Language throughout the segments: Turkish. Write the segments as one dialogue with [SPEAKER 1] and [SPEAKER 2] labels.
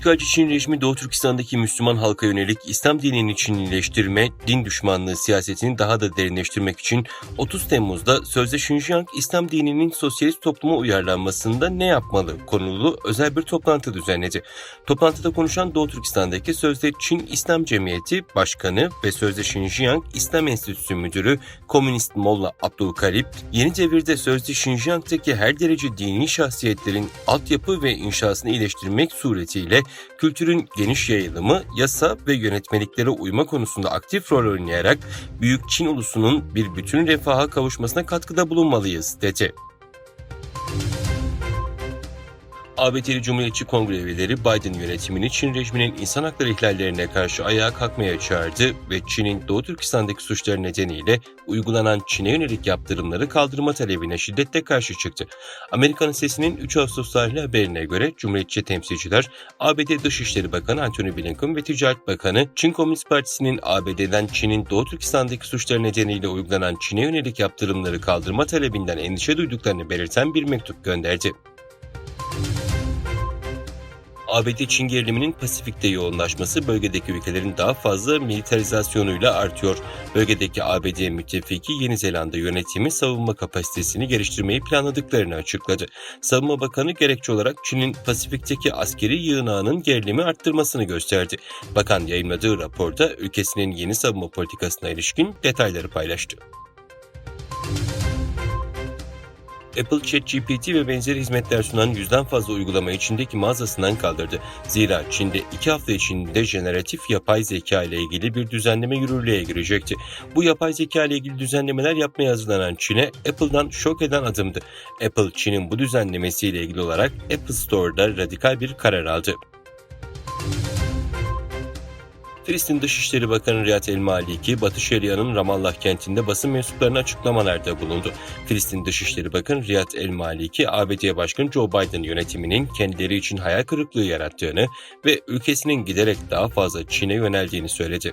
[SPEAKER 1] İşgalci Çin rejimi Doğu Türkistan'daki Müslüman halka yönelik İslam dinini Çinileştirme, din düşmanlığı siyasetini daha da derinleştirmek için 30 Temmuz'da sözde Xinjiang İslam dininin sosyalist topluma uyarlanmasında ne yapmalı konulu özel bir toplantı düzenledi. Toplantıda konuşan Doğu Türkistan'daki sözde Çin İslam Cemiyeti Başkanı ve sözde Xinjiang İslam Enstitüsü Müdürü Komünist Molla Abdülkarip, yeni devirde sözde Xinjiang'daki her derece dini şahsiyetlerin altyapı ve inşasını iyileştirmek suretiyle kültürün geniş yayılımı, yasa ve yönetmeliklere uyma konusunda aktif rol oynayarak Büyük Çin ulusunun bir bütün refaha kavuşmasına katkıda bulunmalıyız, dedi. ABD'li Cumhuriyetçi Kongre üyeleri Biden yönetimini Çin rejiminin insan hakları ihlallerine karşı ayağa kalkmaya çağırdı ve Çin'in Doğu Türkistan'daki suçları nedeniyle uygulanan Çin'e yönelik yaptırımları kaldırma talebine şiddetle karşı çıktı. Amerika'nın sesinin 3 Ağustos tarihli haberine göre Cumhuriyetçi temsilciler ABD Dışişleri Bakanı Antony Blinken ve Ticaret Bakanı Çin Komünist Partisi'nin ABD'den Çin'in Doğu Türkistan'daki suçları nedeniyle uygulanan Çin'e yönelik yaptırımları kaldırma talebinden endişe duyduklarını belirten bir mektup gönderdi. ABD-Çin geriliminin Pasifik'te yoğunlaşması bölgedeki ülkelerin daha fazla militarizasyonuyla artıyor. Bölgedeki ABD müttefiki Yeni Zelanda yönetimi savunma kapasitesini geliştirmeyi planladıklarını açıkladı. Savunma Bakanı gerekçe olarak Çin'in Pasifik'teki askeri yığınağının gerilimi arttırmasını gösterdi. Bakan yayınladığı raporda ülkesinin yeni savunma politikasına ilişkin detayları paylaştı. Apple ChatGPT ve benzeri hizmetler sunan yüzden fazla uygulama içindeki mağazasından kaldırdı. Zira Çin'de iki hafta içinde jeneratif yapay zeka ile ilgili bir düzenleme yürürlüğe girecekti. Bu yapay zeka ile ilgili düzenlemeler yapmaya hazırlanan Çin'e Apple'dan şok eden adımdı. Apple Çin'in bu düzenlemesiyle ilgili olarak Apple Store'da radikal bir karar aldı. Filistin Dışişleri Bakanı Riyad El Maliki, Batı Şeria'nın Ramallah kentinde basın mensuplarına açıklamalarda bulundu. Filistin Dışişleri Bakanı Riyad El Maliki, ABD Başkanı Joe Biden yönetiminin kendileri için hayal kırıklığı yarattığını ve ülkesinin giderek daha fazla Çin'e yöneldiğini söyledi.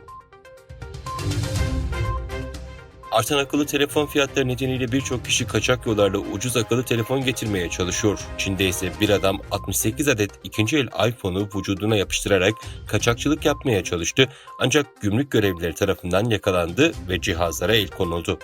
[SPEAKER 1] Artan akıllı telefon fiyatları nedeniyle birçok kişi kaçak yollarla ucuz akıllı telefon getirmeye çalışıyor. Çin'de ise bir adam 68 adet ikinci el iPhone'u vücuduna yapıştırarak kaçakçılık yapmaya çalıştı ancak gümrük görevlileri tarafından yakalandı ve cihazlara el konuldu.